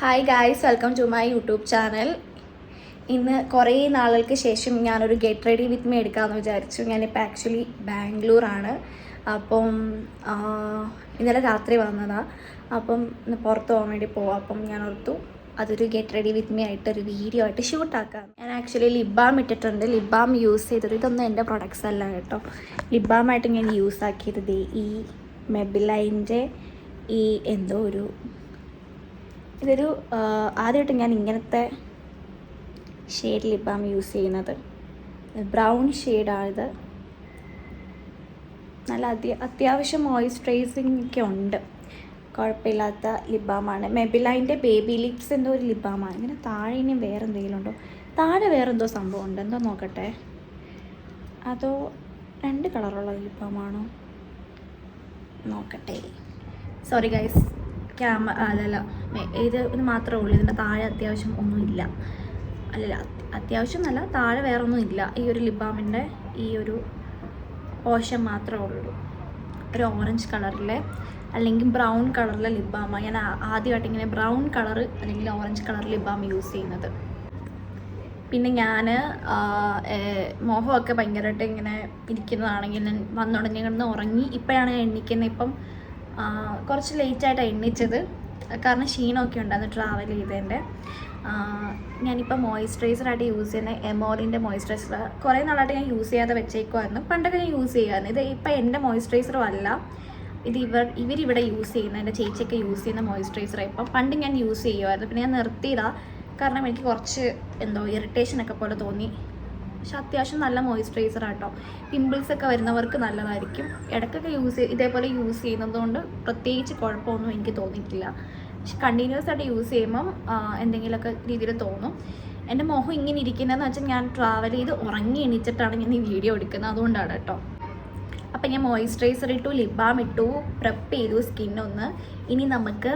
Hi guys welcome to my YouTube channel ഇന്ന് കുറേ നാളുകൾക്ക് ശേഷം ഞാനൊരു ഗെറ്റ് റെഡി വിത്ത് മീ എടുക്കാമെന്ന് വിചാരിച്ചു. ഞാനിപ്പോൾ ആക്ച്വലി ബാംഗ്ലൂരാണ്. അപ്പം ഇന്നലെ രാത്രി വന്നതാണ് അപ്പം ഇന്ന് പുറത്ത് പോകാൻ വേണ്ടി പോവാം. അപ്പം ഞാൻ ഓർത്തു അതൊരു ഗെറ്റ് റെഡി വിത്ത് മീ ആയിട്ട് ഒരു വീഡിയോ ആയിട്ട് ഷൂട്ടാക്കാം ഞാൻ ആക്ച്വലി ലിബാം ഇട്ടിട്ടുണ്ട്. ലിബാം യൂസ് ചെയ്തത് ഇതൊന്നും എന്റെ പ്രൊഡക്ട്സ് അല്ല കേട്ടോ. ലിബാമായിട്ട് ഞാൻ യൂസ് ആക്കിയത് ഈ മെബിലൈന്റെ ഈ എന്തോ ഒരു ഇതൊരു ആദ്യമായിട്ട് ഞാൻ ഇങ്ങനത്തെ ഷെയ്ഡ് ലിബാം യൂസ് ചെയ്യുന്നത്. ബ്രൗൺ ഷെയ്ഡാണിത് നല്ല അത്യ അത്യാവശ്യം മോയിസ്ചറൈസിംഗ് ഒക്കെ ഉണ്ട്. കുഴപ്പമില്ലാത്ത ലിബാമാണ് മെബിലൈന്റെ ബേബി ലിപ്സ് എന്തോ ഒരു ലിബാമാണ് ഇങ്ങനെ താഴെ ഇനിയും വേറെ എന്തെങ്കിലും ഉണ്ടോ? താഴെ വേറെ എന്തോ സംഭവം ഉണ്ട്. എന്തോ നോക്കട്ടെ. അതോ രണ്ട് കളറുള്ള ലിബാമാണോ നോക്കട്ടെ. സോറി ഗൈസ് ക്യാമ അല്ലല്ല. ഇത് ഇത് മാത്രമേ ഉള്ളൂ. ഇതിന്റെ താഴെ അത്യാവശ്യം ഒന്നുമില്ല അല്ലല്ല അത്യാവശ്യം എന്നല്ല താഴെ വേറെ ഒന്നും ഇല്ല. ഈ ഒരു ലിബാമിന്റെ ഈ ഒരു പോഷൻ മാത്രമേ ഉള്ളൂ. ഒരു ഓറഞ്ച് കളറിലെ അല്ലെങ്കിൽ ബ്രൗൺ കളറിലെ ലിബാമാണ് ഞാൻ ആദ്യമായിട്ട് ഇങ്ങനെ ബ്രൗൺ കളർ അല്ലെങ്കിൽ orange colour lip balm use ചെയ്യുന്നത്. പിന്നെ ഞാൻ മോഹമൊക്കെ ഭയങ്കരമായിട്ട് ഇങ്ങനെ ഇരിക്കുന്നതാണെങ്കിൽ ഞാൻ വന്നുടനെ കിടന്ന് ഉറങ്ങി. ഇപ്പോഴാണ് എണ്ണിക്കുന്നത്. ഇപ്പം കുറച്ച് ലേറ്റായിട്ടാണ് എണ്ണിച്ചത്. കാരണം ക്ഷീണമൊക്കെ ഉണ്ടായിരുന്നു ട്രാവൽ ചെയ്തതിന്റെ. ഞാനിപ്പോൾ മോയ്സ്ചറൈസറായിട്ട് യൂസ് ചെയ്യുന്ന എമോറിന്റെ മോയ്സ്ചറൈസർ കുറേ നാളായിട്ട് ഞാൻ യൂസ് ചെയ്യാതെ വെച്ചേക്കുമായിരുന്നു പണ്ടൊക്കെ ഞാൻ യൂസ് ചെയ്യുമായിരുന്നു. ഇത് ഇപ്പം എന്റെ മോയ്സ്ചറൈസറും അല്ല. ഇത് ഇവർ ഇവരിവിടെ യൂസ് ചെയ്യുന്ന എന്റെ ചേച്ചിയൊക്കെ യൂസ് ചെയ്യുന്ന മോയ്സ്ചറൈസർ ഇപ്പം. പണ്ട് ഞാൻ യൂസ് ചെയ്യുമായിരുന്നു. പിന്നെ ഞാൻ നിർത്തിയതാണ് കാരണം എനിക്ക് കുറച്ച് എന്തോ ഇറിറ്റേഷൻ ഒക്കെ പോലെ തോന്നി. പക്ഷെ അത്യാവശ്യം നല്ല മോയ്സ്ചറൈസർ ആട്ടോ. പിമ്പിൾസ് ഒക്കെ വരുന്നവർക്ക് നല്ലതായിരിക്കും. ഇടയ്ക്കൊക്കെ യൂസ് ഇതേപോലെ യൂസ് ചെയ്യുന്നതുകൊണ്ട് പ്രത്യേകിച്ച് കുഴപ്പമൊന്നും എനിക്ക് തോന്നിയിട്ടില്ല. പക്ഷെ കണ്ടിന്യൂസ് ആയിട്ട് യൂസ് ചെയ്യുമ്പം എന്തെങ്കിലുമൊക്കെ രീതിയിൽ തോന്നും. എന്റെ മുഖം ഇങ്ങനെ ഇരിക്കുന്നതെന്ന് വെച്ചാൽ ഞാൻ ട്രാവൽ ചെയ്ത് ഉറങ്ങി എണീച്ചിട്ടാണ് ഞാൻ ഈ വീഡിയോ എടുക്കുന്നത്. അതുകൊണ്ടാണ് കേട്ടോ. അപ്പം ഞാൻ മോയ്സ്ചറൈസർ ഇട്ടു ലിബാം ഇട്ടു പ്രപ്പ് ചെയ്തു സ്കിന്നൊന്ന് ഇനി നമുക്ക്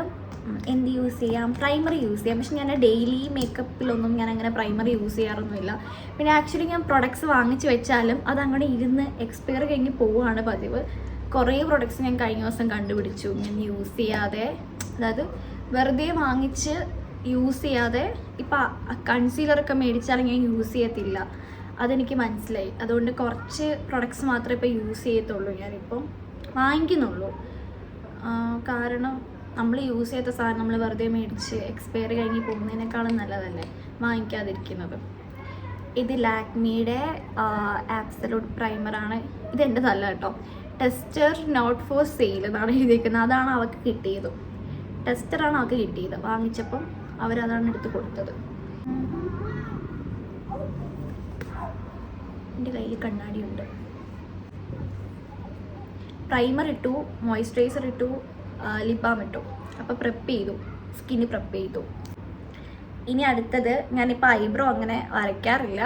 എന്ത് യൂസ് ചെയ്യാം? പ്രൈമറി യൂസ് ചെയ്യാം. പക്ഷെ ഞാൻ ഡെയിലി മേക്കപ്പിലൊന്നും ഞാൻ അങ്ങനെ പ്രൈമറി യൂസ് ചെയ്യാറൊന്നുമില്ല. പിന്നെ ആക്ച്വലി ഞാൻ പ്രൊഡക്ട്സ് വാങ്ങിച്ചു വെച്ചാലും അത് അങ്ങനെ ഇരുന്ന് എക്സ്പയർ കഴിഞ്ഞ് പോവുകയാണ് പതിവ്. കുറേ പ്രൊഡക്ട്സ് ഞാൻ കഴിഞ്ഞ ദിവസം കണ്ടുപിടിച്ചു. ഞാൻ യൂസ് ചെയ്യാതെ അതായത് വെറുതെ വാങ്ങിച്ച് യൂസ് ചെയ്യാതെ ഇപ്പം കൺസീലറൊക്കെ മേടിച്ചാലും ഞാൻ യൂസ് ചെയ്യത്തില്ല. അതെനിക്ക് മനസ്സിലായി. അതുകൊണ്ട് കുറച്ച് പ്രൊഡക്ട്സ് മാത്രമേ ഇപ്പോൾ യൂസ് ചെയ്യത്തുള്ളൂ ഞാനിപ്പം. വാങ്ങിക്കുന്നുള്ളൂ. കാരണം നമ്മൾ യൂസ് ചെയ്ത സാധനം നമ്മൾ വെറുതെ മേടിച്ച് എക്സ്പയർ കഴിഞ്ഞ് പോകുന്നതിനേക്കാളും നല്ലതല്ലേ? വാങ്ങിക്കാതിരിക്കുന്നത്. ഇത് ലാക്മിയുടെ ആപ്സലൂട്ട് പ്രൈമറാണ് ഇത് എന്റെ നല്ല കേട്ടോ. ടെസ്റ്റർ നോട്ട് ഫോർ സെയിൽ എന്നാണ് എഴുതിയിരിക്കുന്നത്. അതാണ് അവൾക്ക് കിട്ടിയത്. ടെസ്റ്ററാണ് അവൾക്ക് കിട്ടിയത്. വാങ്ങിച്ചപ്പം അവരതാണ് എടുത്ത് കൊടുത്തത്. എന്റെ കയ്യിൽ കണ്ണാടിയുണ്ട് പ്രൈമർ ഇട്ടു മോയ്സ്ചറൈസർ ഇട്ടു ലിബാം ഇട്ടു. അപ്പോൾ പ്രെപ്പ് ചെയ്തു. സ്കിന്ന് പ്രെപ്പ് ചെയ്തു. ഇനി അടുത്തത് ഞാനിപ്പോൾ ഐബ്രോ അങ്ങനെ വരയ്ക്കാറില്ല.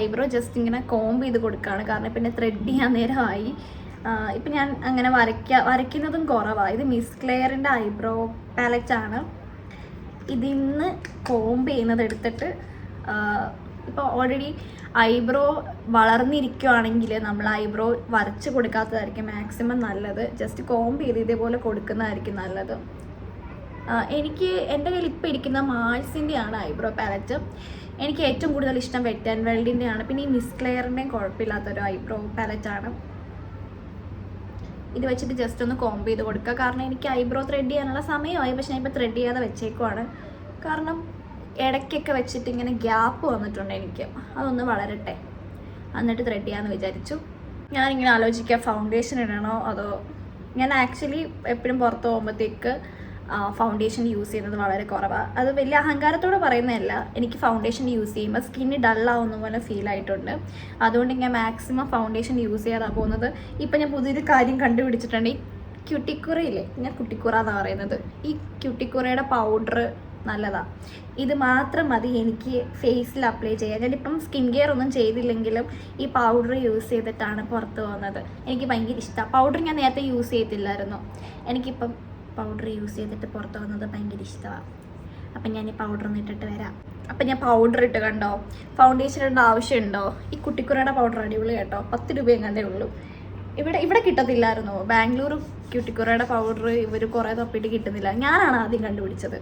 ഐബ്രോ ജസ്റ്റ് ഇങ്ങനെ കോംബ് ചെയ്ത് കൊടുക്കുകയാണ് കാരണം പിന്നെ ത്രെഡ് ചെയ്യാൻ നേരമായി. ഇപ്പം ഞാൻ അങ്ങനെ വരയ്ക്ക വരയ്ക്കുന്നതും കുറവാണ് ഇത് മിസ് ക്ലെയറിന്റെ ഐബ്രോ പാലറ്റാണ് ഇതിന്ന് കോംബ് ചെയ്യുന്നത് എടുത്തിട്ട് ഇപ്പോൾ ഓൾറെഡി ഐബ്രോ വളർന്നിരിക്കുവാണെങ്കിൽ നമ്മൾ ഐബ്രോ വരച്ച് കൊടുക്കാത്തതായിരിക്കും മാക്സിമം നല്ലത്. ജസ്റ്റ് കോംബ് ചെയ്ത് ഇതേപോലെ കൊടുക്കുന്നതായിരിക്കും നല്ലത്. എനിക്ക് എന്റെ കയ്യിൽ ഇപ്പോൾ ഇരിക്കുന്ന മാൾസിന്റെയാണ് ഐബ്രോ പാലറ്റ് എനിക്ക് ഏറ്റവും കൂടുതൽ ഇഷ്ടം വെറ്റ് ആൻഡ് വെൽഡിന്റെയാണ് പിന്നെ ഈ മിസ് ക്ലെയറിന്റെയും കുഴപ്പമില്ലാത്തൊരു ഐബ്രോ പാലറ്റാണ് ഇത് വെച്ചിട്ട് ജസ്റ്റ് ഒന്ന് കോംബ് ചെയ്ത് കൊടുക്കുക. കാരണം എനിക്ക് ഐബ്രോ ത്രെഡ് ചെയ്യാനുള്ള സമയമായി. പക്ഷെ ഞാൻ ഇപ്പോൾ ത്രെഡ് ചെയ്യാതെ വെച്ചേക്കുവാണ്. കാരണം ഇടയ്ക്കൊക്കെ വെച്ചിട്ട് ഇങ്ങനെ ഗ്യാപ്പ് വന്നിട്ടുണ്ട് എനിക്ക്. അതൊന്ന് വളരട്ടെ. എന്നിട്ട് ത്രെഡ് ചെയ്യാമെന്ന് വിചാരിച്ചു. ഞാനിങ്ങനെ ആലോചിക്കുക ഫൗണ്ടേഷൻ ഇടണോ അതോ ഞാൻ ആക്ച്വലി എപ്പോഴും പുറത്ത് പോകുമ്പോഴത്തേക്ക് ഫൗണ്ടേഷൻ യൂസ് ചെയ്യുന്നത് വളരെ കുറവാണ് അത് വലിയ അഹങ്കാരത്തോടെ പറയുന്നതല്ല. എനിക്ക് ഫൗണ്ടേഷൻ യൂസ് ചെയ്യുമ്പോൾ സ്കിന്ന് ഡള്ളാവുന്ന പോലെ ഫീൽ ആയിട്ടുണ്ട്. അതുകൊണ്ട് ഞാൻ മാക്സിമം ഫൗണ്ടേഷൻ യൂസ് ചെയ്യാതാണ് പോകുന്നത്. ഇപ്പം ഞാൻ പുതിയൊരു കാര്യം കണ്ടുപിടിച്ചിട്ടുണ്ട്. ഈ ക്യൂട്ടിക്കുറയില്ലേ ഞാൻ കുട്ടിക്കുറ എന്നാണ് പറയുന്നത്. ഈ ക്യൂട്ടിക്കുറയുടെ പൗഡർ നല്ലതാണ് ഇത് മാത്രം മതി എനിക്ക് ഫേസിൽ അപ്ലൈ ചെയ്യാൻ. ഞാനിപ്പം സ്കിൻ കെയർ ഒന്നും ചെയ്തില്ലെങ്കിലും ഈ പൗഡർ യൂസ് ചെയ്തിട്ടാണ് പുറത്ത് പോകുന്നത്. എനിക്ക് ഭയങ്കര ഇഷ്ടമാണ് പൗഡർ ഞാൻ നേരത്തെ യൂസ് ചെയ്തില്ലായിരുന്നു. എനിക്കിപ്പം പൗഡർ യൂസ് ചെയ്തിട്ട് പുറത്ത് പോകുന്നത് ഭയങ്കര ഇഷ്ടമാണ് അപ്പം ഞാൻ ഈ പൗഡർ ഒന്ന് ഇട്ടിട്ട് വരാം. അപ്പം ഞാൻ പൗഡർ ഇട്ട് കണ്ടോ? ഫൗണ്ടേഷൻ ഇടേണ്ട ആവശ്യമുണ്ടോ? ഈ കുട്ടിക്കുറയുടെ പൗഡർ അടിപൊളി കേട്ടോ. പത്ത് രൂപയും കണ്ടേ ഉള്ളൂ. ഇവിടെ ഇവിടെ കിട്ടത്തില്ലായിരുന്നു. ബാംഗ്ലൂർ ക്യൂട്ടിക്കുറയുടെ പൗഡർ ഇവർ കുറേ തപ്പിയിട്ട് കിട്ടുന്നില്ല. ഞാനാണ് ആദ്യം കണ്ടുപിടിച്ചത്.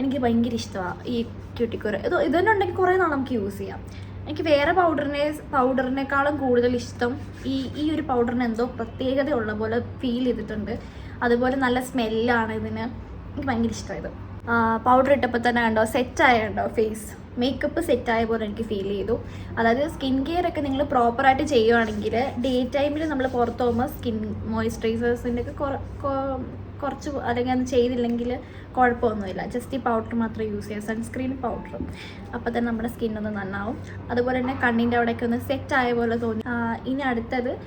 എനിക്ക് ഭയങ്കര ഇഷ്ടമാണ് ഈ ക്യൂട്ടിക്കുറ ഇത് ഇത് തന്നെ ഉണ്ടെങ്കിൽ കുറേ നാൾ നമുക്ക് യൂസ് ചെയ്യാം. എനിക്ക് വേറെ പൗഡറിനെ പൗഡറിനേക്കാളും കൂടുതൽ ഇഷ്ടം ഈ ഈ ഒരു പൗഡറിന് എന്തോ പ്രത്യേകത ഉള്ള പോലെ ഫീൽ ചെയ്തിട്ടുണ്ട്. അതുപോലെ നല്ല സ്മെല്ലാണ് ഇതിന്. എനിക്ക് ഭയങ്കര ഇഷ്ടമായത്. പൗഡർ ഇട്ടപ്പോൾ തന്നെ കണ്ടോ? സെറ്റായ കണ്ടോ ഫേസ് മേക്കപ്പ് സെറ്റായ പോലെ എനിക്ക് ഫീൽ ചെയ്തു. അതായത് സ്കിൻ കെയർ ഒക്കെ നിങ്ങൾ പ്രോപ്പറായിട്ട് ചെയ്യുവാണെങ്കിൽ ഡേ ടൈമിൽ നമ്മൾ പുറത്ത് പോകുമ്പോൾ സ്കിൻ മോയ്സ്ചറൈസേഴ്സിന്റെ ഒക്കെ കുറ- കുറച്ച് അല്ലെങ്കിൽ അത് ചെയ്തില്ലെങ്കിൽ കുഴപ്പമൊന്നുമില്ല ജസ്റ്റ് ഈ പൗഡർ മാത്രം യൂസ് ചെയ്യുക. സൺസ്ക്രീൻ പൗഡറും അപ്പോൾ തന്നെ നമ്മുടെ സ്കിൻ ഒന്ന് നന്നാവും. അതുപോലെ തന്നെ കണ്ണിന്റെ അവിടെയൊക്കെ ഒന്ന് സെറ്റ് ആയ പോലെ തോന്നി. ഇനി അടുത്തത്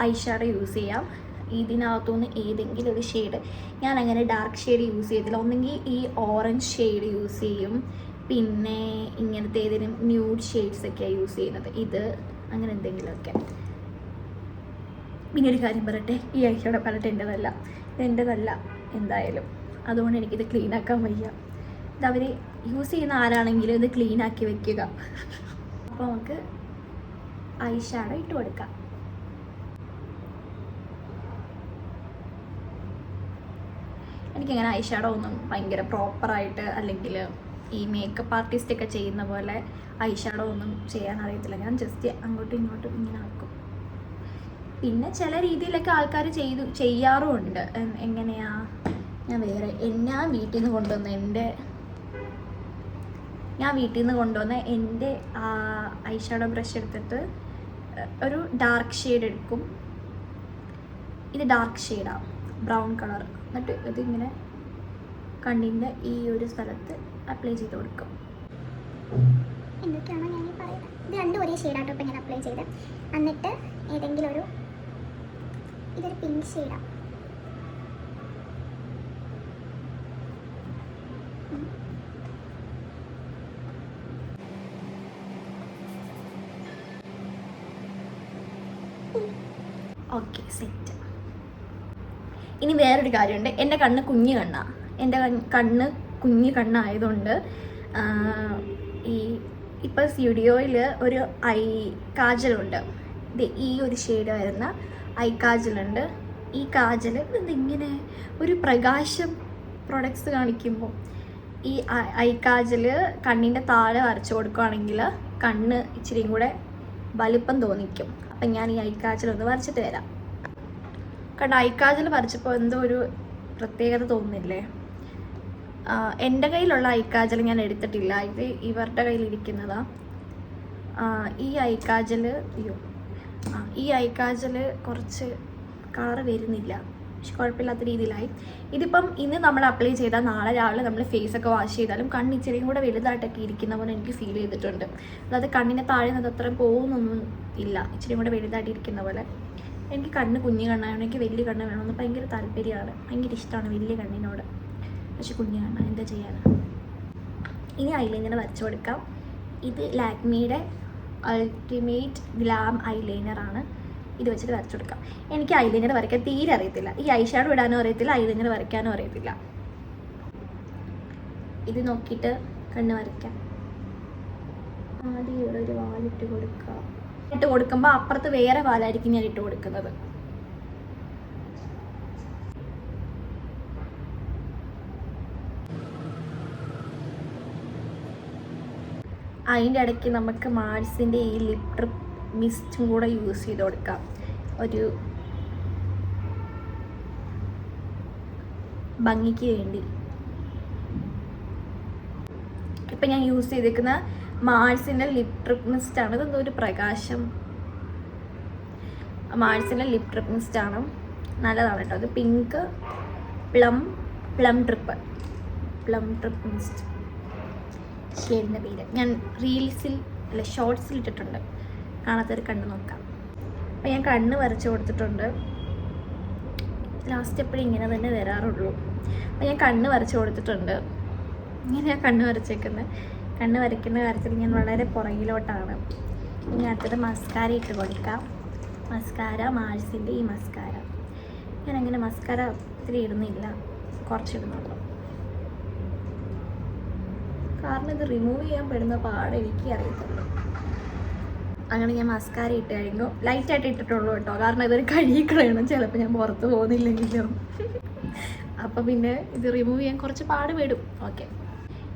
ഐഷാഡോ യൂസ് ചെയ്യാം. ഇതിനകത്തുനിന്ന് ഏതെങ്കിലും ഒരു ഷെയ്ഡ് ഞാൻ അങ്ങനെ ഡാർക്ക് ഷെയ്ഡ് യൂസ് ചെയ്തില്ല ഒന്നെങ്കിൽ ഈ ഓറഞ്ച് ഷെയ്ഡ് യൂസ് ചെയ്യും. പിന്നെ ഇങ്ങനത്തെ ഏതെങ്കിലും ന്യൂഡ് ഷെയ്ഡ്സ് ഒക്കെയാണ് യൂസ് ചെയ്യുന്നത്. ഇത് അങ്ങനെ എന്തെങ്കിലുമൊക്കെ. പിന്നെ ഒരു കാര്യം പറയട്ടെ. ഈ ആഴ്ചയുടെ പാലറ്റ് എന്റെതല്ല എന്റെതല്ല എന്തായാലും. അതുകൊണ്ട് എനിക്കിത് ക്ലീൻ ആക്കാൻ വയ്യ. ഇത് അവർ യൂസ് ചെയ്യുന്ന ആരാണെങ്കിലും ഇത് ക്ലീൻ ആക്കി വെക്കുക. അപ്പോൾ നമുക്ക് ഐ ഷാഡോ ഇട്ട് കൊടുക്കാം. എനിക്കങ്ങനെ ഐ ഷാഡോ ഒന്നും ഭയങ്കര പ്രോപ്പറായിട്ട് അല്ലെങ്കിൽ ഈ മേക്കപ്പ് ആർട്ടിസ്റ്റ് ഒക്കെ ചെയ്യുന്ന പോലെ ഐ ഷാഡോ ഒന്നും ചെയ്യാൻ അറിയത്തില്ല. ഞാൻ ജസ്റ്റ് അങ്ങോട്ടും ഇങ്ങോട്ടും ഇങ്ങനെ ആക്കും. പിന്നെ ചില രീതിയിലൊക്കെ ആൾക്കാർ ചെയ്തു ചെയ്യാറുമുണ്ട്. എങ്ങനെയാ? ഞാൻ വേറെ ഞാൻ വീട്ടിൽ നിന്ന് കൊണ്ടുവന്ന എന്റെ ഞാൻ വീട്ടിൽ നിന്ന് കൊണ്ടുവന്ന എന്റെ ഐ ഷാഡോ ബ്രഷ് എടുത്തിട്ട് ഒരു ഡാർക്ക് ഷെയ്ഡ് എടുക്കും. ഇത് ഡാർക്ക് ഷെയ്ഡാണ് ബ്രൗൺ കളർ എന്നിട്ട് ഇതിങ്ങനെ കണ്ണിന്റെ ഈ ഒരു സ്ഥലത്ത് അപ്ലൈ ചെയ്ത് കൊടുക്കും. എന്തൊക്കെയാണോ ഞാൻ ഈ പറയുന്നത്? ഇത് രണ്ടും ഒരേ ഷെയ്ഡാട്ടോ ഇപ്പം ഞാൻ അപ്ലൈ ചെയ്ത് എന്നിട്ട് ഏതെങ്കിലും ഒരു ഇതൊരു പിങ്ക് ഷെയ്ഡാണ് ഓക്കെ സെറ്റ് ഇനി വേറൊരു കാര്യമുണ്ട്. എന്റെ കണ്ണ് കുഞ്ഞു കണ്ണാണ് എന്റെ കണ്ണ് കുഞ്ഞു കണ്ണായതുകൊണ്ട് ഈ ഇപ്പോൾ സ്റ്റുഡിയോയിൽ ഒരു ഐ കാജലുണ്ട്. ഇത് ഈ ഒരു ഷെയ്ഡ് വരുന്ന ഐ കാജലുണ്ട്. ഈ കാജൽ ഇതിങ്ങനെ ഒരു പ്രകാശം പ്രൊഡക്ട്സ് കാണിക്കുമ്പോൾ ഈ ഐ- കാജൽ കണ്ണിന്റെ താഴെ വരച്ചു കൊടുക്കുകയാണെങ്കിൽ കണ്ണ് ഇച്ചിരിയും കൂടെ വലിപ്പം തോന്നിക്കും. അപ്പം ഞാൻ ഈ ഐ കാജൽ ഒന്ന് വരച്ചിട്ട് വരാം. ഐ കാജൽ വരച്ചപ്പോൾ എന്തോ ഒരു പ്രത്യേകത തോന്നുന്നില്ലേ? എന്റെ കയ്യിലുള്ള ഐക്കാജൽ ഞാൻ എടുത്തിട്ടില്ല. ഇത് ഇവരുടെ കയ്യിലിരിക്കുന്നതാ. ആ, ഈ ഐക്കാജൽ അയ്യോ. ഈ ഐക്കാജൽ കുറച്ച് കളറ് വരുന്നില്ല. പക്ഷെ കുഴപ്പമില്ലാത്ത രീതിയിലായി. ഇതിപ്പം ഇന്ന് നമ്മൾ അപ്ലൈ ചെയ്താൽ നാളെ രാവിലെ നമ്മൾ ഫേസ് ഒക്കെ വാഷ് ചെയ്താലും കണ്ണ് ഇച്ചിരിയും കൂടെ വലുതായിട്ടൊക്കെ ഇരിക്കുന്ന പോലെ എനിക്ക് ഫീൽ ചെയ്തിട്ടുണ്ട്. അതായത് കണ്ണിനെ താഴെ നിന്ന് അത്ര പോകുന്നൊന്നും ഇല്ല. ഇച്ചിരി കൂടെ വലുതായിട്ട് ഇരിക്കുന്ന പോലെ. എനിക്ക് കണ്ണ് കുഞ്ഞു കണ്ണായതുകൊണ്ട് എനിക്ക് വലിയ കണ്ണ് വേണമെന്ന് ഭയങ്കര താല്പര്യമാണ്. ഭയങ്കര ഇഷ്ടമാണ് വലിയ കണ്ണിനോട്. പക്ഷെ കുഞ്ഞാണ്. എന്താ ചെയ്യാറ് ഇനി ഐലൈനർ വരച്ചു കൊടുക്കാം. ഇത് ലാക്മിയുടെ അൾട്ടിമേറ്റ് ഗ്ലാം ഐലൈനറാണ് ഇത് വെച്ചിട്ട് വരച്ചു കൊടുക്കാം. എനിക്ക് ഐലൈനർ വരയ്ക്കാൻ തീരെ അറിയത്തില്ല. ഈ ഐ ഷാഡോ ഇടാനും അറിയത്തില്ല ഐലൈനർ വരയ്ക്കാനും അറിയത്തില്ല. ഇത് നോക്കിയിട്ട് കണ്ണ് വരയ്ക്കാം. ആദ്യം ഇവിടെ ഒരു വാലിട്ട് കൊടുക്കാം. ഇട്ട് കൊടുക്കുമ്പോൾ അപ്പുറത്ത് വേറെ വാലായിരിക്കും ഞാൻ ഇട്ട് കൊടുക്കുന്നത്. അതിന്റെ ഇടയ്ക്ക് നമുക്ക് മാർസിന്റെ ഈ ലിപ് ട്രിപ്പ് മിസ്റ്റും കൂടെ യൂസ് ചെയ്ത് കൊടുക്കാം. ഒരു ഭംഗിക്ക് വേണ്ടി. ഇപ്പം ഞാൻ യൂസ് ചെയ്തിരിക്കുന്ന മാൾസിന്റെ ലിപ് ട്രിപ്പ് മിസ്റ്റാണ് ഇതെന്തോ ഒരു പ്രകാശം. മാൾസിന്റെ ലിപ് ട്രിപ്പ് മിസ്റ്റാണ് നല്ലതാണ് കേട്ടോ. അത് pink plum plum trip plum trip mist ഷെയ്ഡിന്റെ പേര് ഞാൻ റീൽസിൽ അല്ല ഷോർട്സിൽ ഇട്ടിട്ടുണ്ട്. കാണാത്തവർ കണ്ടു നോക്കാം. അപ്പോൾ ഞാൻ കണ്ണ് വരച്ച് കൊടുത്തിട്ടുണ്ട്. ലാസ്റ്റ് എപ്പോഴും ഇങ്ങനെ തന്നെ വരാറുള്ളൂ. അപ്പോൾ ഞാൻ കണ്ണ് വരച്ച് കൊടുത്തിട്ടുണ്ട്. ഇങ്ങനെയാണ് കണ്ണ് വരച്ചേക്കുന്നത് കണ്ണ് വരയ്ക്കുന്ന കാര്യത്തിൽ ഞാൻ വളരെ പുറകിലോട്ടാണ്. ഇനി അടുത്തത് മസ്കാര ഇട്ട് കൊടുക്കാം. മസ്കാര മാഴ്സിന്റെ ഈ മസ്കാര ഞാൻ അങ്ങനെ മസ്കാര ഒത്തിരി ഇടുന്നില്ല. കുറച്ചിടുന്നുള്ളൂ. കാരണം ഇത് റിമൂവ് ചെയ്യാൻ പെടുന്ന പാട് എനിക്ക് അറിയത്തുള്ളൂ അങ്ങനെ ഞാൻ മസ്കാര ഇട്ട് കഴിഞ്ഞു. ലൈറ്റായിട്ട് ഇട്ടിട്ടുള്ളൂ കേട്ടോ. കാരണം ഇതൊരു കഴിയിക്കളയണം ചിലപ്പോൾ ഞാൻ പുറത്ത് പോകുന്നില്ലെങ്കിലും. അപ്പോൾ പിന്നെ ഇത് റിമൂവ് ചെയ്യാൻ കുറച്ച് പാട് വിടും ഓക്കെ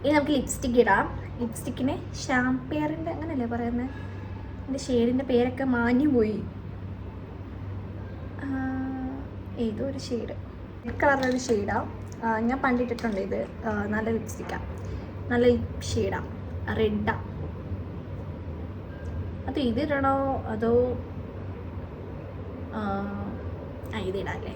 ഇനി നമുക്ക് ലിപ്സ്റ്റിക്ക് ഇടാം. ലിപ്സ്റ്റിക്കിന് ഷാംപെയറിന്റെ അങ്ങനെയല്ലേ പറയുന്നത് എന്റെ ഷെയ്ഡിന്റെ പേരൊക്കെ മാഞ്ഞു പോയി ഏതോ ഒരു ഷെയ്ഡ് കളറിലൊരു ഷെയ്ഡാണ് ഞാൻ പണ്ടിട്ടിട്ടുണ്ട് ഇത്. നല്ല ലിപ്സ്റ്റിക്കാണ് നല്ല ഷെയ്ഡാണ് റെഡാണ് അത് ഇതിടണോ അതോ ആ ഇതിടാം അല്ലേ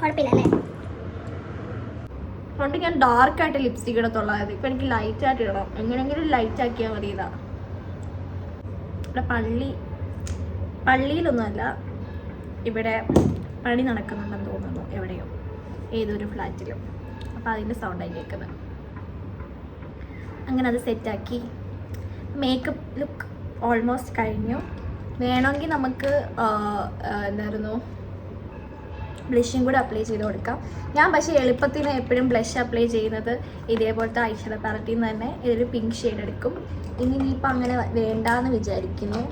കുഴപ്പമില്ല അല്ലേ? പണ്ട് ഞാൻ ഡാർക്ക് ആയിട്ട് ലിപ്സ്റ്റിക് ഇടത്തുള്ളായിരുന്നു. ഇപ്പം എനിക്ക് ലൈറ്റ് ആയിട്ട് ഇടണം. എങ്ങനെയെങ്കിലും ലൈറ്റ് ആക്കിയാൽ മതി ഇതാ ഇവിടെ പള്ളി പള്ളിയിലൊന്നുമല്ല ഇവിടെ പണി നടക്കുന്നുണ്ടെന്ന് തോന്നുന്നു എവിടെയോ ഏതൊരു ഫ്ലാറ്റിലും. അപ്പോൾ അതിന്റെ സൗണ്ടായി കേൾക്കുന്നത്. അങ്ങനെ അത് സെറ്റാക്കി മേക്കപ്പ് ലുക്ക് ഓൾമോസ്റ്റ് കഴിഞ്ഞു. വേണമെങ്കിൽ നമുക്ക് എന്തായിരുന്നു? ബ്ലഷും കൂടെ അപ്ലൈ ചെയ്ത് കൊടുക്കാം. ഞാൻ പക്ഷേ എളുപ്പത്തിന് എപ്പോഴും ബ്ലഷ് അപ്ലൈ ചെയ്യുന്നത് ഇതേപോലത്തെ ഐഷഡ പാലറ്റിൽ നിന്ന് തന്നെ ഇതൊരു പിങ്ക് ഷെയ്ഡ് എടുക്കും. ഇനി ഇനിയിപ്പോൾ അങ്ങനെ വേണ്ടാന്ന് വിചാരിക്കുന്നു.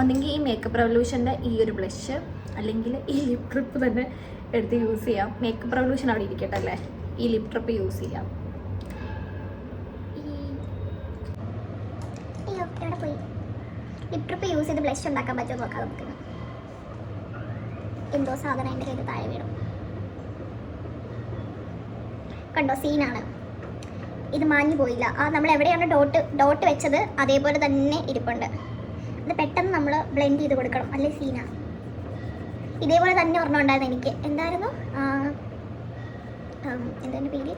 ഒന്നെങ്കിൽ ഈ മേക്കപ്പ് റെവല്യൂഷന്റെ ഈ ഒരു ബ്ലഷ് അല്ലെങ്കിൽ ഈ ലിപ് ട്രിപ്പ് തന്നെ എടുത്ത് യൂസ് ചെയ്യാം. മേക്കപ്പ് റെവല്യൂഷൻ അവിടെ ഇരിക്കട്ടെ അല്ലേ? ഈ ലിപ് ട്രിപ്പ് യൂസ് ചെയ്യാം. ലിപ് ട്രിപ്പ് യൂസ് ചെയ്ത് ബ്ലഷ് ഉണ്ടാക്കാൻ പറ്റുമോ നോക്കാം നമുക്ക് എന്തോ സാധനം എന്റെ കയ്യിൽ താഴെ വീണു. കണ്ടോ സീനാണ്. ഇത് മാഞ്ഞു പോയില്ല. ആ നമ്മൾ എവിടെയാണ് ഡോട്ട് ഡോട്ട് വെച്ചത്? അതേപോലെ തന്നെ ഇരിപ്പുണ്ട്. അത് പെട്ടെന്ന് നമ്മൾ ബ്ലെൻഡ് ചെയ്ത് കൊടുക്കണം. അല്ലേ സീനാണ് ഇതേപോലെ തന്നെ ഒരെണ്ണം ഉണ്ടായിരുന്നു എനിക്ക്. എന്തായിരുന്നു? എന്താ പേര്?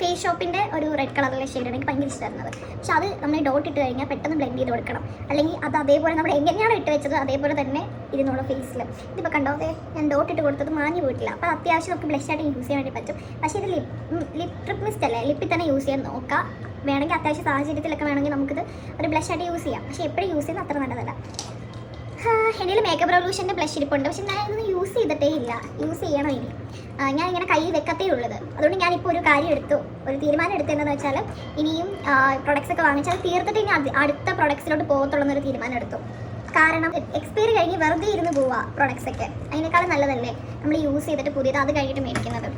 ഫേസ് ഷോപ്പിന്റെ ഒരു റെഡ് കളറിലെ ഷെയ്ഡ് എനിക്ക് ഭയങ്കര ഇഷ്ടമായിരുന്നത് പക്ഷെ അത് നമ്മൾ ഡോട്ട് ഇട്ട് കഴിഞ്ഞാൽ പെട്ടെന്ന് ബ്ലെൻഡ് ചെയ്ത് കൊടുക്കണം. അല്ലെങ്കിൽ അത് അതേപോലെ നമ്മൾ എങ്ങനെയാണ് ഇട്ട് വെച്ചത് അതേപോലെ തന്നെ ഇരുന്നുള്ള ഫേസിൽ ഇതിപ്പോൾ കണ്ടോ? ഞാൻ ഡോട്ട് ഇട്ട് കൊടുത്തത് മാഞ്ഞു പോയിട്ടില്ല. അപ്പോൾ അത്യാവശ്യം നമുക്ക് ബ്ലഷ് ആയിട്ട് യൂസ് ചെയ്യാൻ വേണ്ടി പറ്റും. പക്ഷേ ഇത് ലിപ് ലിപ് ട്രിപ്പ് മിസ്റ്റ് അല്ലേ? ലിപ്പിൽ തന്നെ യൂസ് ചെയ്യാൻ നോക്കാം. വേണമെങ്കിൽ അത്യാവശ്യം സാഹചര്യത്തിലൊക്കെ വേണമെങ്കിൽ നമുക്കിത് ഒരു ബ്ലഷ് ആയിട്ട് യൂസ് ചെയ്യാം. പക്ഷേ എപ്പോഴും യൂസ് ചെയ്യുന്നത് അത്ര നല്ലതല്ല. എന്റെ മേക്കപ്പ് റെവല്യൂഷന്റെ ബ്ലഷ് ഇരിപ്പുണ്ട്. പക്ഷെ ഞാൻ ഇതൊന്നും യൂസ് ചെയ്തിട്ടേ ഇല്ല. യൂസ് ചെയ്യണം ഇനി. ഞാൻ ഇങ്ങനെ കൈ വെക്കത്തേ ഉള്ളത്. അതുകൊണ്ട് ഞാനിപ്പോൾ ഒരു കാര്യം എടുത്തു. ഒരു തീരുമാനം എടുത്തതെന്ന് വെച്ചാൽ ഇനിയും പ്രൊഡക്ട്സ് ഒക്കെ വാങ്ങിച്ചാൽ തീർത്തിട്ട് ഇനി അടുത്ത പ്രൊഡക്ട്സിലോട്ട് പോകത്തുള്ളൂ എന്നൊരു തീരുമാനം എടുത്തു. കാരണം എക്സ്പയറി കഴിഞ്ഞ് വെറുതെ ഇരുന്ന് പോവാ പ്രൊഡക്ട്സ് ഒക്കെ. അതിനേക്കാളും നല്ലതല്ലേ നമ്മൾ യൂസ് ചെയ്തിട്ട് പുതിയത് അത് കഴിഞ്ഞിട്ട് മേടിക്കുന്നത്.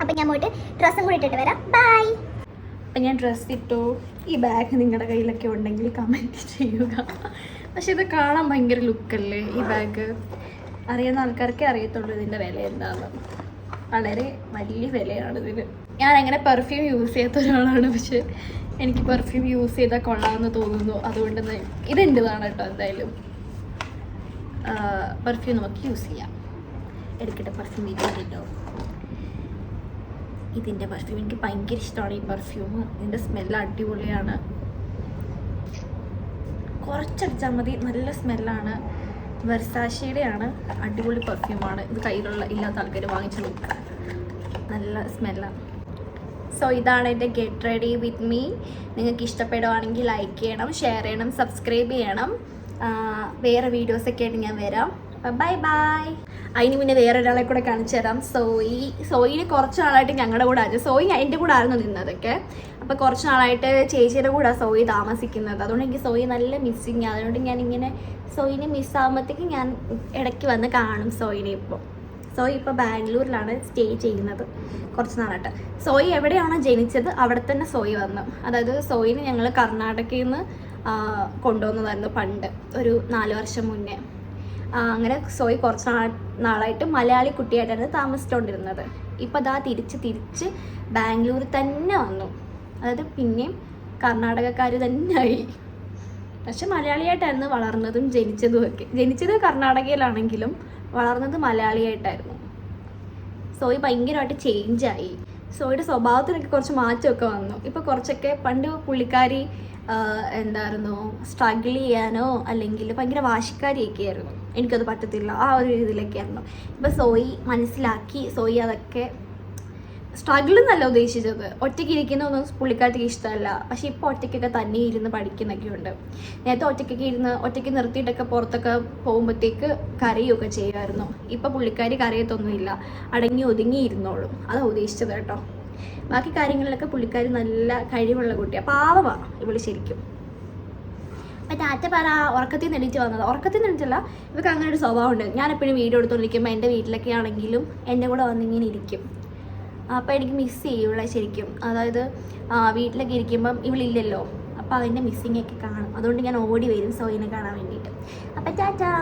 അപ്പം ഞാൻ പോയിട്ട് ഡ്രസ്സും കൂടി ഇട്ടിട്ട് വരാം. ബൈ അപ്പം ഞാൻ ഡ്രസ്സ് ഇട്ടു. ഈ ബാഗ് നിങ്ങളുടെ കയ്യിലൊക്കെ ഉണ്ടെങ്കിൽ കമന്റ് ചെയ്യുക. പക്ഷെ ഇത് കാണാൻ ഭയങ്കര ലുക്കല്ലേ ഈ ബാഗ് അറിയുന്ന ആൾക്കാർക്കേ അറിയത്തുള്ളൂ ഇതിന്റെ വില എന്താണെന്ന് വളരെ വലിയ വിലയാണ് ഇതിന്. ഞാൻ അങ്ങനെ പെർഫ്യൂം യൂസ് ചെയ്യാത്ത ഒരാളാണ് പക്ഷെ എനിക്ക് പെർഫ്യൂം യൂസ് ചെയ്താൽ കൊള്ളാമെന്ന് തോന്നുന്നു. അതുകൊണ്ട് ഇതെന്റെതാണ് കേട്ടോ എന്തായാലും. പെർഫ്യൂം നമുക്ക് യൂസ് ചെയ്യാം. എടുക്കട്ടെ പെർഫ്യൂം ഇരിക്കുന്നുണ്ടോ? ഇതിന്റെ പെർഫ്യൂം എനിക്ക് ഭയങ്കര ഇഷ്ടമാണ് ഈ പെർഫ്യൂം ഇതിന്റെ സ്മെല്ല് അടിപൊളിയാണ്. കുറച്ചടിച്ചാൽ മതി നല്ല സ്മെല്ലാണ് വെർസാഷയുടെയാണ് അടിപൊളി പെർഫ്യൂമാണ് ഇത് കയ്യിലുള്ള ഇല്ലാത്ത ആൾക്കാർ വാങ്ങിച്ചു നോക്കുക നല്ല സ്മെല്ലാണ് സോ ഇതാണ് എന്റെ ഗെറ്റ് റെഡി വിത്ത് മീ നിങ്ങൾക്ക് ഇഷ്ടപ്പെടുവാണെങ്കിൽ ലൈക്ക് ചെയ്യണം ഷെയർ ചെയ്യണം സബ്സ്ക്രൈബ് ചെയ്യണം. വേറെ വീഡിയോസൊക്കെ ആയിട്ട് ഞാൻ വരാം. ബൈ ബൈ അതിന് മുന്നേ വേറെ ഒരാളെ കൂടെ കാണിച്ചു തരാം. സോയി സോയിന് കുറച്ച് നാളായിട്ട് ഞങ്ങളുടെ കൂടെ ആയിരുന്നു. സോയി എന്റെ കൂടെ ആയിരുന്നു നിന്നതൊക്കെ. അപ്പോൾ കുറച്ച് നാളായിട്ട് ചേച്ചിയുടെ കൂടെ സോയി താമസിക്കുന്നത്. അതുകൊണ്ട് എനിക്ക് സോയി നല്ല മിസ്സിങ് അതുകൊണ്ട് ഞാൻ ഇങ്ങനെ സോയിനെ മിസ്സാകുമ്പോഴത്തേക്ക് ഞാൻ ഇടയ്ക്ക് വന്ന് കാണും സോയിനെ ഇപ്പോൾ സോയി ഇപ്പോൾ ബാംഗ്ലൂരിലാണ് സ്റ്റേ ചെയ്യുന്നത് കുറച്ച് നാളായിട്ട് സോയി എവിടെയാണോ ജനിച്ചത് അവിടെ തന്നെ സോയി വന്നു. അതായത് സോയിനെ ഞങ്ങൾ കർണാടകയിൽ നിന്ന് കൊണ്ടുവന്നതായിരുന്നു പണ്ട് ഒരു നാല് വർഷം മുന്നേ. അങ്ങനെ സോയി കുറച്ച് നാ നാളായിട്ട് മലയാളി കുട്ടിയായിട്ടാണ് താമസിച്ചുകൊണ്ടിരുന്നത് ഇപ്പോൾ അതാ തിരിച്ച് തിരിച്ച് ബാംഗ്ലൂർ തന്നെ വന്നു. അതായത് പിന്നെയും കർണാടകക്കാർ തന്നെയായി പക്ഷെ മലയാളിയായിട്ടായിരുന്നു വളർന്നതും ജനിച്ചതും ഒക്കെ. ജനിച്ചത് കർണാടകയിലാണെങ്കിലും വളർന്നത് മലയാളിയായിട്ടായിരുന്നു. സോയി ഭയങ്കരമായിട്ട് ചേഞ്ചായി സോയുടെ സ്വഭാവത്തിനൊക്കെ കുറച്ച് മാറ്റമൊക്കെ വന്നു. ഇപ്പോൾ കുറച്ചൊക്കെ പണ്ട് പുള്ളിക്കാരി എന്തായിരുന്നു സ്ട്രഗിൾ ചെയ്യാനോ അല്ലെങ്കിൽ ഭയങ്കര വാശിക്കാരിയൊക്കെ ആയിരുന്നു. എനിക്കത് പറ്റത്തില്ല. ആ ഒരു രീതിയിലൊക്കെ ആയിരുന്നു. ഇപ്പോൾ സോയി മനസ്സിലാക്കി സോയി അതൊക്കെ സ്ട്രഗിൾ എന്നല്ല ഉദ്ദേശിച്ചത്. ഒറ്റയ്ക്ക് ഇരിക്കുന്നൊന്നും പുള്ളിക്കാർക്ക് ഇഷ്ടമല്ല. പക്ഷെ ഇപ്പോൾ ഒറ്റയ്ക്കൊക്കെ തന്നെ ഇരുന്ന് പഠിക്കുന്നൊക്കെ ഉണ്ട്. നേരത്തെ ഒറ്റയ്ക്കൊക്കെ ഇരുന്ന് ഒറ്റയ്ക്ക് നിർത്തിയിട്ടൊക്കെ പുറത്തൊക്കെ പോകുമ്പോഴത്തേക്ക് കറിയൊക്കെ ചെയ്യുമായിരുന്നു. ഇപ്പോൾ പുള്ളിക്കാരി കരയത്തൊന്നുമില്ല. അടങ്ങി ഒതുങ്ങി ഇരുന്നോളും. അതാണ് ഉദ്ദേശിച്ചത് കേട്ടോ. ബാക്കി കാര്യങ്ങളിലൊക്കെ പുള്ളിക്കാരി നല്ല കഴിവുള്ള കുട്ടിയാണ് പാവമാണ് ഇവൾ ശരിക്കും. അപ്പം ടാറ്റ പറ ഉറക്കത്തിൽ നിന്ന് എണീറ്റ് വന്നത്. ഉറക്കത്തിൽ നിന്ന് എണീറ്റല്ല ഇവർക്ക് അങ്ങനെ ഒരു സ്വഭാവമുണ്ട്. ഞാൻ എപ്പോഴും വീഡിയോ എടുത്തുകൊണ്ടിരിക്കുമ്പോൾ എന്റെ വീട്ടിലൊക്കെ ആണെങ്കിലും എന്റെ കൂടെ വന്നിങ്ങനെ ഇരിക്കും. അപ്പോൾ എനിക്ക് മിസ് ചെയ്യുള്ളൂ ശരിക്കും. അതായത് വീട്ടിലൊക്കെ ഇരിക്കുമ്പം ഇവളില്ലല്ലോ. അപ്പോൾ അതിന്റെ മിസ്സിങ്ങൊക്കെ കാണും. അതുകൊണ്ട് ഞാൻ ഓടി വരും സോയിനെ കാണാൻ വേണ്ടിയിട്ട്. അപ്പം ടാറ്റാ.